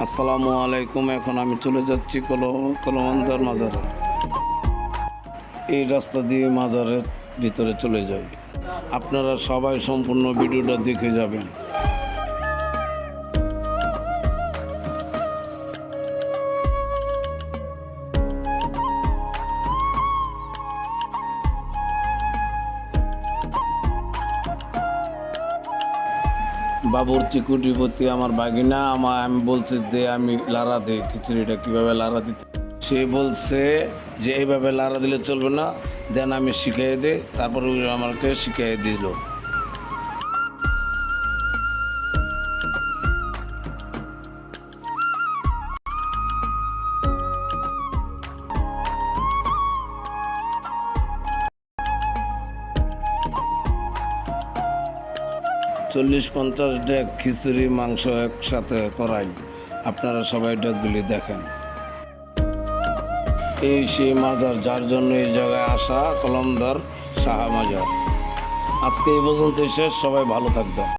আসসালামু আলাইকুম, এখন আমি চলে যাচ্ছি কলম- কলমন্দার মাজারে। এই রাস্তা দিয়ে মাজারের ভিতরে চলে যাই। আপনারা সবাই সম্পূর্ণ ভিডিওটা দেখে যাবেন। বাবুর্চি কুটিপতি আমার বাগিনা আমার আমি বলছি দে, আমি লারা দে, খিচুড়িটা কীভাবে লারা দিতে? সে বলছে যে, এইভাবে লারা দিলে চলবে না। দেন আমি শিখিয়ে দে। তারপর আমাকে শিখিয়ে দিল। চল্লিশ পঞ্চাশ ডেক খিচুড়ি, মাংস একসাথে করাই। আপনারা সবাই ডেকগুলি দেখেন। এই সেই মাজার, যার জন্য এই জায়গায় আসা কলমদার সাহা মাজার। আজকে এই পর্যন্ত শেষ, সবাই ভালো থাকবেন।